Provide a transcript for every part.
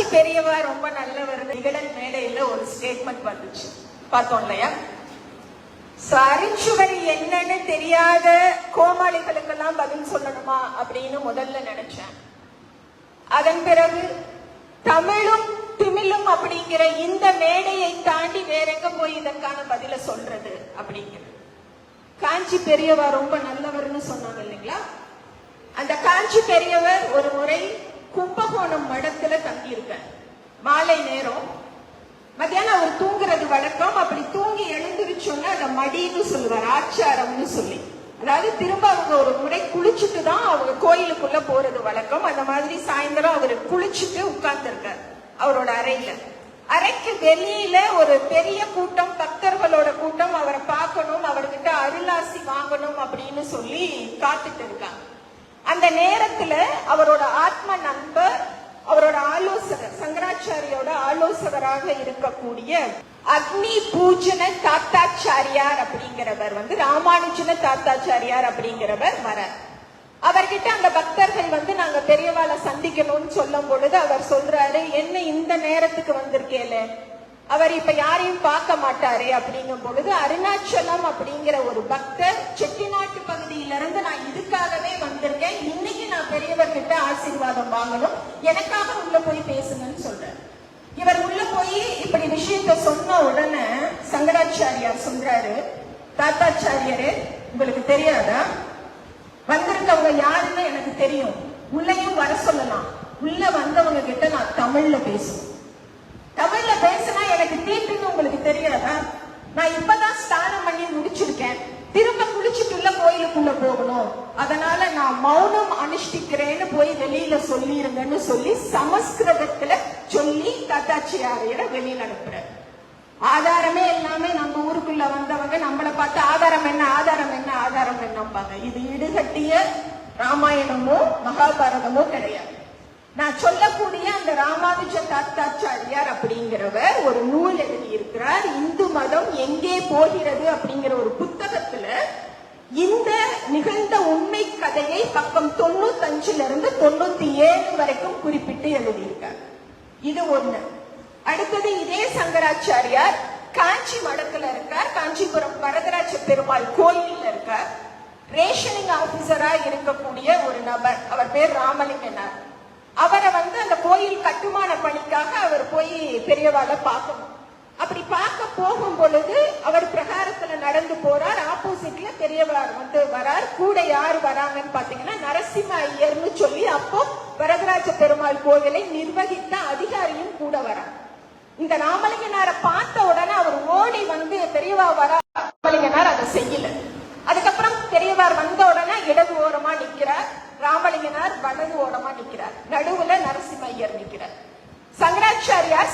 காஞ்சி பெரியவா ரொம்ப நல்லவர். நிகழல் மேடையில ஒரு ஸ்டேட்மெண்ட் வந்துச்சு. பார்த்தோம் இல்லையா? சரிச்சுவை என்னன்னு தெரியாத கோமாளிகளுக்கெல்லாம் பதில் சொல்லணுமா அப்படின்னு முதல்ல நினைச்சேன். அதன் பிறகு தமிழும் திமிழும் அப்படிங்கிற இந்த மேடையை தாண்டி வேற எங்க போய் இதற்கான பதில சொல்றது அப்படிங்கிறது காஞ்சி பெரியவா ரொம்ப நல்லவர்னு சொன்னாங்க இல்லைங்களா? அந்த காஞ்சி பெரியவர் ஒரு முறை கும்பகோணம் மடத்துல இருக்கேன் மாலை நேரம். மத்தியானம் அவர் தூங்குறது வழக்கம். அப்படி தூங்கி எழுந்திருச்சோன்னா அதை மடின்னு சொல்லுவார் ஆச்சாரம்னு சொல்லி. அதாவது திரும்ப அவங்க ஒரு முறை குளிச்சுட்டு தான் அவங்க கோயிலுக்குள்ள போறது வழக்கம். அந்த மாதிரி சாயந்தரம் அவர் குளிச்சுட்டு உட்கார்ந்துருக்கார் அவரோட அறையில. அறைக்கு வெளியில ஒரு பெரிய கூட்டம் பக்தர்களோட கூட்டம். அவரை பார்க்கணும் அவர்கிட்ட அருளாசி வாங்கணும் அப்படின்னு சொல்லி காத்துட்டு இருக்காங்க. அந்த நேரத்துல அவரோட ஆத்ம நண்பர் அவரோட ஆலோசகர் சங்கராச்சாரியோட ஆலோசகராக இருக்கக்கூடிய அக்னி பூஜன தாத்தாச்சாரியார் அப்படிங்கிறவர் வந்து ராமானுஜன தாத்தாச்சாரியார் அப்படிங்கிறவர் வர அவர்கிட்ட அந்த பக்தர்கள் வந்து நாங்க பெரியவாளை சந்திக்கணும்னு சொல்லும் பொழுது அவர் சொல்றாரு என்ன இந்த நேரத்துக்கு வந்திருக்கேல அவர் இப்ப யாரையும் பார்க்க மாட்டாரே? அப்படிங்கும் பொழுது அருணாச்சலம் அப்படிங்கிற ஒரு பக்தர் செட்டிநாட்டு பகுதியில இருந்து நான் இதுக்காகவே பெரியவர்கிட்ட ஆசீர்வாதம் வாங்கணும். எனக்காக உள்ள போய் பேசுங்கன்னு சொல்றாரு இவர் உள்ள போய் இப்படி விஷயத்த சொன்ன உடனே சங்கராச்சாரியார் சொல்றாரு. தாத்தாச்சாரியரே உங்களுக்கு தெரியாதா? வந்திருக்கவங்க யாருன்னு எனக்கு தெரியும். உள்ளையும் வர சொல்லலாம். உள்ள வந்தவங்க கிட்ட நான் தமிழ்ல பேசுவேன். தமிழ்ல பேசினா எனக்கு தீட்டுன்னு உங்களுக்கு தெரியாதா? நான் இப்பதான் ஸ்நானம் பண்ணி முடிச்சிருக்கேன். திரும்ப குளிச்சுட்டுள்ள கோயிலுக்குள்ள போகணும். அதனால நான் மௌனம் அனுஷ்டிக்கிறேன்னு போய் வெளியில சொல்லிருங்கன்னு சொல்லி சமஸ்கிருதத்துல சொல்லி தத்தாச்சியாரையிட வெளியில அனுப்புறேன். ஆதாரமே எல்லாமே நம்ம ஊருக்குள்ள வந்தவங்க நம்மளை பார்த்து ஆதாரம் என்ன ஆதாரம் என்ன ஆதாரம் என்னம்பாங்க. இது இடுகட்டிய ராமாயணமோ மகாபாரதமோ கிடையாது. நான் சொல்லக்கூடிய அந்த ராமானுஜ தாத்தாச்சாரியார் அப்படிங்கிறவர் ஒரு நூல் எழுதி இருக்கிறார் இந்து மதம் எங்கே போகிறது அப்படிங்கிற ஒரு புத்தகம் இந்த நிகழ்ந்த உண்மை கதையை பக்கம் தொண்ணூத்தஞ்சுல இருந்து தொண்ணூத்தி ஏழு வரைக்கும் குறிப்பிட்டு எழுதியிருக்கார். இது ஒண்ணு. அடுத்தது இதே சங்கராச்சாரியார் காஞ்சி மடத்துல இருக்கார். காஞ்சிபுரம் வரதராஜ பெருமாள் கோயில்ல இருக்கார். ரேஷனிங் ஆபீசரா இருக்கக்கூடிய ஒரு நபர். அவர் பேர் ராமலிங்கனார். அவரை வந்து அந்த கோயில் கட்டுமான பணிக்காக அவர் போய் பெரியவாளை பார்க்கணும். அப்படி பார்க்க போகும் பொழுது அவர் பிரகாரத்துல நடந்து போறார். ஆப்போசிட்ல பெரியவர் வந்து வரார். கூட யார் வராங்கன்னு பாத்தீங்கன்னா நரசிம்ம ஐயர்னு சொல்லி அப்போ வரதராஜ பெருமாள் கோவிலை நிர்வகித்த அதிகாரியும் கூட வரார். இந்த ராமலிங்கனாரை பார்த்த உடனே அவர் ஓடி வந்து பெரியவா வரா ராமலிங்கனார் அதை செய்யல. அதுக்கப்புறம் பெரியவார் வந்த உடனே இடது ஓரமா நிக்கிறார். ராமலிங்கனார் வலது ஓரமா நிக்கிறார். நடுவுல நரசிம்ம ஐயர் நிக்கிறார். சங்கராச்சாரியார்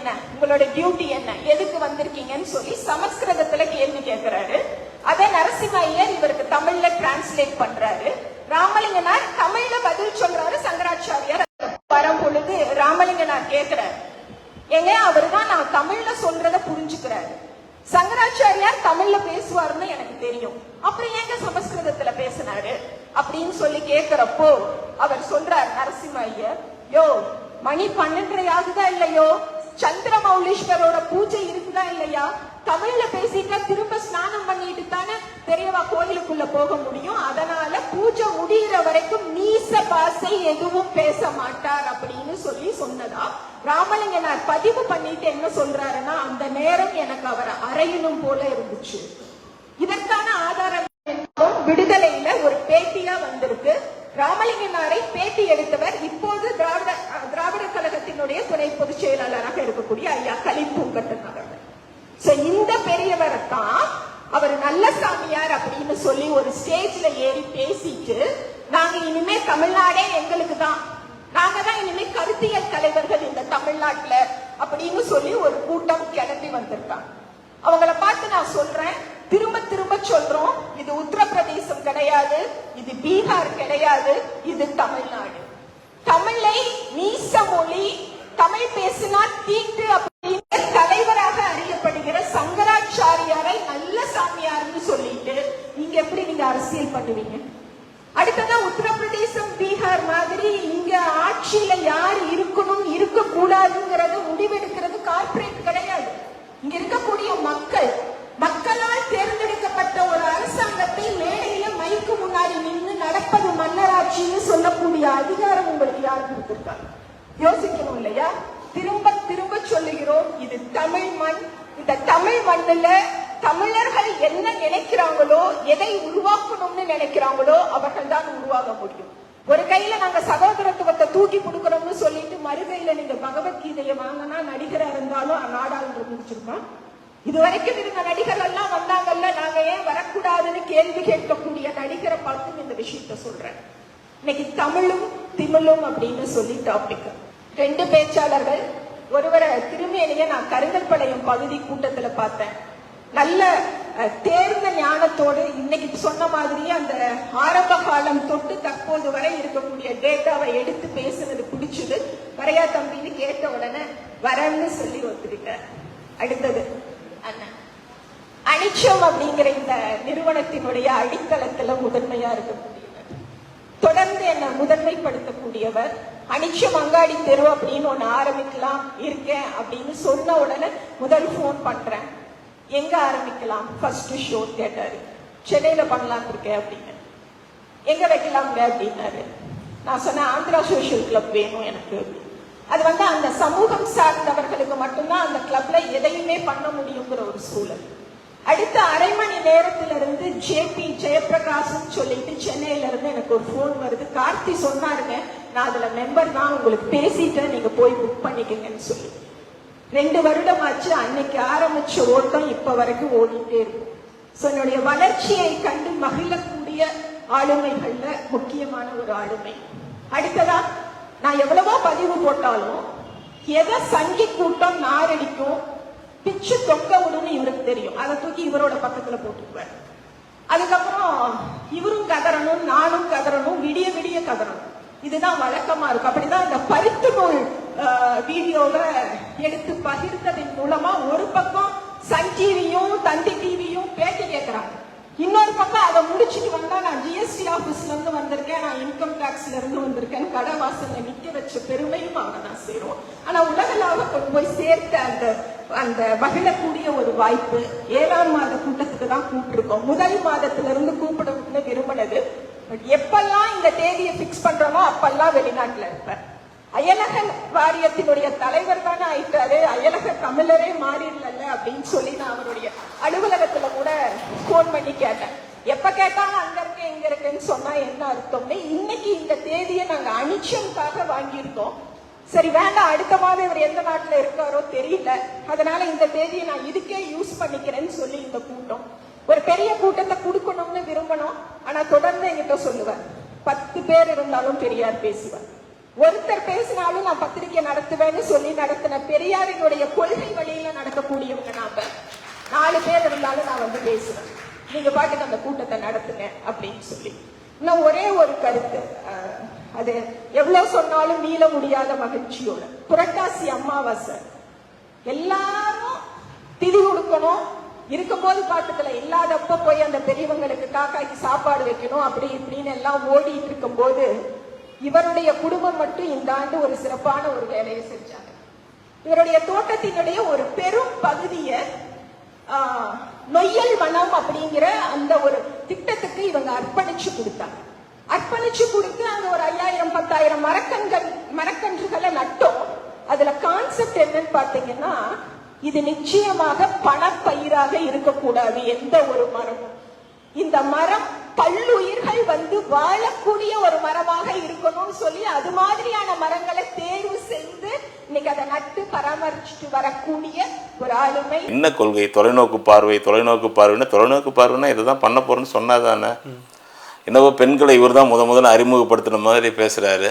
என்ன? உங்களோட டியூட்டி என்ன? எதுக்கு வந்திருக்கீங்கன்னு சொல்லி சமஸ்கிருதத்துல கேள்வி கேட்கிறாரு அதை நரசிம்ம ஐயர் இவருக்கு தமிழ்ல டிரான்ஸ்லேட் பண்றாரு. ராமலிங்கனார் தமிழ்ல பதில் சொல்றாரு சங்கராச்சாரியார். வரும் பொழுது ராமலிங்கனார் கேட்கிறார் ஏங்க அவர்தான் நான் தமிழ்ல சொல்றத புரிஞ்சுக்கிறாரு. சங்கராச்சாரியார் தமிழ்ல பேசுவாருன்னு எனக்கு தெரியும். அப்புறம் ஏங்க சமஸ்கிருதத்துல பேசினாரு? அப்படின்னு சொல்லி கேட்கிறப்போ அவர் சொல்றார் நரசிம்ம ஐயர் யோ மணி பன்னெண்டரை ஆகுதா இல்லையோ? சந்திர மௌலீஸ்வரோட பூஜை இருக்குதா இல்லையா? தமிழ்ல பேசிட்டா திரும்ப ஸ்நானம் பண்ணிட்டு தானே பெரியவா கோயிலுக்குள்ள போக முடியும். அதனால பூஜை முடிகிற வரைக்கும் நீச பாசை எதுவும் பேச மாட்டார் அப்படின்னு சொல்லி சொன்னதா? ராமலிங்கனார் பதிவு பண்ணிட்டு என்ன சொல்றாருன்னா அந்த நேரம் எனக்கு அவரை அறையணும் போல இருந்துச்சு. இதற்கான ஆதாரம் விடுதலையில ஒரு பேட்டியா வந்திருக்கு. ராமலிங்கனாரை பேட்டி எடுத்த இருக்கக்கூடிய ஐயா கலிப்பூங்கட்டன் அவர்கள் So, இந்த பெரியவரை தான் அவர் நல்ல சாமியார் அப்படின்னு சொல்லி ஒரு ஸ்டேஜ்ல ஏறி பேசிட்டு நாங்க இனிமே தமிழ்நாடே எங்களுக்கு தான். நாங்க தான் இனிமே கருத்தியல் தலைவர்கள் இந்த தமிழ்நாட்டுல அப்படின்னு சொல்லி ஒரு கூட்டம் கிளம்பி வந்திருக்காங்க. அவங்கள பார்த்து நான் சொல்றேன் திரும்ப திரும்ப சொல்றோம் இது உத்தரப்பிரதேசம் கிடையாது இது பீகார் கிடையாது இது தமிழ்நாடு. தமிழை நீச மொழி தமிழ் பேசு தீட்டு அப்படின்னு தலைவராக அறியப்படுகிற சங்கராச்சாரியாரை நல்ல சாமியார்னு சொல்லிட்டு நீங்க எப்படி நீங்க அரசியல் பண்ணுவீங்க? அடுத்ததா உத்தரப்பிரதேசம் பீகார் மாதிரி இங்க ஆட்சியில யார் இருக்கணும் இருக்க கூடாதுங்கிறது முடிவெடுக்கிறது கார்ப்பரேட் கிடையாது. இங்க இருக்கக்கூடிய மக்கள் மக்களால் தேர்ந்தெடுக்கப்பட்ட ஒரு அரசாங்கத்தை மேடையில மைக்கு முன்னாடி நின்று நடப்பது மன்னராட்சின்னு சொல்லக்கூடிய அதிகாரம் உங்களுக்கு யார் கொடுத்திருக்காங்க? யோசிக்கணும் இல்லையா? சொல்லுகிறோம் இது தமிழ் மண். இந்த தமிழ் மண்ணில் தமிழர்கள் என்ன நினைக்கிறாங்களோ எதை உருவாக்கணும்னு நினைக்கிறாங்களோ அவர்கள் தான் உருவாக முடியும். ஒரு கையில நாங்க சகோதரத்துவத்தை தூக்கி கொடுக்கறோம்னு சொல்லிட்டு மறு கையில நீங்க பகவத்கீதையை வாங்கினா நடிகரா இருந்தாலும் நாடாளுமன்ற முடிச்சிருக்கோம் இது வரைக்கும் இருந்த நடிகர் எல்லாம் வந்தாங்கல்ல நாங்க ஏன் வரக்கூடாதுன்னு கேள்வி கேட்கக்கூடிய நடிகரை பார்த்து இந்த விஷயத்த சொல்றேன். இன்னைக்கு தமிழும் திமிழும் அப்படின்னு சொல்லி டாபிக் ரெண்டு பேச்சாளர்கள் ஒருவரை திருமேனிய நான் கருங்கல்பாளையம் பகுதி கூட்டத்துல பார்த்தேன். நல்ல தேர்ந்த ஞானத்தோடு இன்னைக்கு சொன்ன மாதிரியே அந்த ஆரம்ப காலம் தொட்டு தற்போது வரை இருக்கக்கூடிய டேட்டாவை எடுத்து பேசுனது பிடிச்சது. வரையா தம்பின்னு கேட்ட உடனே வரேன்னு சொல்லி ஒத்துக்கிட்டேன் அடுத்தது அண்ணன் அனிச்சம் அப்படிங்கிற இந்த நிறுவனத்தினுடைய அடித்தளத்துல முதன்மையா இருக்கக்கூடியவர். தொடர்ந்து என்னை முதன்மைப்படுத்தக்கூடியவர். அனிச்சம் அங்காடி தெரு அப்படின்னு ஒண்ணு ஆரம்பிக்கலாம் இருக்கேன் அப்படின்னு சொன்ன உடனே முதல் ஃபோன் பண்றேன். எங்க ஆரம்பிக்கலாம்? ஃபர்ஸ்ட் ஷோ தியேட்டர் சென்னையில பண்ணலாம் இருக்கேன் அப்படின்னு. எங்க வைக்கலாம்ங்க அப்படின்னாரு. நான் சொன்னேன் ஆந்திரா சோஷியல் கிளப் வேணும் எனக்கு அது வந்து அந்த சமூகம் சார்ந்தவர்களுக்கு மட்டும்தான் அந்த கிளப்ல எதையுமே பண்ண முடியுங்கிற ஒரு சூழல். அடுத்த அரை மணி நேரத்துல இருந்து ஜேபி ஜெயபிரகாஷ்னு சொல்லிட்டு சென்னையில இருந்து எனக்கு ஒரு ஃபோன் வருது. கார்த்தி சொன்னாருங்க நான் அதுல மெம்பர் தான் உங்களுக்கு பேசிட்டேன் நீங்க போய் புக் பண்ணிக்கங்கன்னு சொல்லி. ரெண்டு வருடமாச்சு அன்னைக்கு ஆரம்பிச்ச ஓட்டம் இப்ப வரைக்கும் ஓடிட்டே இருக்கும் So, என்னுடைய வளர்ச்சியை கண்டு மகிழக்கூடிய ஆளுமைகள்ல முக்கியமான ஒரு ஆளுமை. அடுத்ததா நான் எவ்வளவோ பதிவு போட்டாலும் எதை சங்கி கூட்டம் நாரடிக்கும் பிச்சு தொக்க விடுன்னு இவருக்கு தெரியும். அதை தூக்கி இவரோட பக்கத்துல போட்டுக்குவார் அதுக்கப்புறம் இவரும் கதறணும் நானும் கதறணும் விடிய விடிய கதறணும். இதுதான் வழக்கமா இருக்கும். அப்படிதான் இந்த பருத்து நூல் வீடியோவை எடுத்து பகிர்ந்ததின் மூலமா ஒரு பக்கம் சன் டிவியும் தந்தி டிவியும் பேட்டி கேட்கிறாங்க இன்னொரு பக்கம் அதை முடிச்சிட்டு வந்தா நான் ஜிஎஸ்டி ஆபீஸ்ல இருந்து வந்திருக்கேன். நான் இன்கம் டாக்ஸ்ல இருந்து வந்திருக்கேன். கடை வாசல்ல நிக்க வச்ச பெருமையும் அவங்க தான் சேரும் ஆனா உலகளாக கொண்டு போய் சேர்த்த அந்த அந்த மகிழக்கூடிய ஒரு வாய்ப்பு ஏழாம் மாத கூட்டத்துக்கு தான் கூப்பிட்டுருக்கோம். முதல் மாதத்துல இருந்து கூப்பிடணும்னு விரும்பினது பட் எப்பெல்லாம் இந்த தேதியை பிக்ஸ் பண்றோமோ அப்பெல்லாம் வெளிநாட்டுல இருப்பேன். அயலகன் வாரியத்தினுடைய தலைவர் தானே ஆயிட்டாரு. அயலக தமிழரே மாறிடல அப்படின்னு சொல்லி நான் அவருடைய அலுவலகத்துல கூட போன் பண்ணி கேட்டேன். எப்ப கேட்டாலும் அங்க இருக்கு இங்க இருக்குன்னு சொன்னா என்ன அர்த்தம்னு இன்னைக்கு இந்த தேதியை நாங்க அனிச்சம்காக வாங்கியிருக்கோம். சரி வேண்டாம் அடுத்த மாதம் இவர் எந்த நாட்டுல இருக்காரோ தெரியல. அதனால இந்த தேதியை நான் இதுக்கே யூஸ் பண்ணிக்கிறேன்னு சொல்லி இந்த கூட்டம். ஒரு பெரிய கூட்டத்தை கொடுக்கணும்னு விரும்பணும். ஆனா தொடர்ந்து என்கிட்ட சொல்லுவார். பத்து பேர் இருந்தாலும் பெரியார் பேசுவார். ஒருத்தர் பேசினாலும் நான் பத்திரிக்கை நடத்துவேன்னு சொல்லி நடத்தின பெரியாரினுடைய கொள்கை வழியில நடக்கக்கூடியவங்க நாம. நாலு பேர் இருந்தாலும் நான் வந்து பேசுவேன். நீங்க பாட்டுக்கு அந்த கூட்டத்தை நடத்துங்க அப்படின்னு சொல்லி. இன்னும் ஒரே ஒரு கருத்து. அது எவ்வளவு சொன்னாலும் மீள முடியாத மகிழ்ச்சியோட. புரட்டாசி அமாவாசை. எல்லாரும் திதி கொடுக்கணும். இருக்கும்போது பார்த்துக்கல இல்லாதப்ப போய் அந்த பெரியவங்களுக்கு காக்காய்க்கு சாப்பாடு வைக்கணும் அப்படி இப்படின்னு எல்லாம் ஓடிட்டு இருக்கும்போது இவருடைய குடும்பம் மட்டும் இந்த ஆண்டு ஒரு சிறப்பான ஒரு வேலையை செஞ்சாங்க. இவருடைய தோட்டத்தினுடைய ஒரு பெரும் பகுதியை ஆஹ், நொய்யல் வனம் அப்படிங்கிற அந்த ஒரு திட்டத்துக்கு இவங்க அர்ப்பணிச்சு கொடுத்தாங்க. அர்ப்பணிச்சு கொடுத்து அந்த ஒரு ஐயாயிரம் பத்தாயிரம் மரக்கன்கள் மரக்கன்றுகளை நட்டோம். அதுல கான்செப்ட் என்னன்னு பாத்தீங்கன்னா இது நிச்சயமாக பணப்பயிராக இருக்கக்கூடாது எந்த ஒரு மரமும். இந்த மரம் பல்லுயிர்கள் வந்து வாழக்கூடிய ஒரு மரமாக இருக்கணும்னு சொல்லி அது மாதிரியான மரங்களை தேர்வு செய்து இன்னைக்கு அதை நட்டு பராமரிச்சுட்டு வரக்கூடிய ஒரு ஆளுமை. என்ன கொள்கை? தொலைநோக்கு பார்வை தொலைநோக்கு பார்வைன்னா தொலைநோக்கு பார்வைன்னா இதை தான் பண்ண போறேன்னு சொன்னாதானே? என்னவோ பெண்களை இவர் தான் முத முதல்ல அறிமுகப்படுத்தின மாதிரி பேசுறாரு.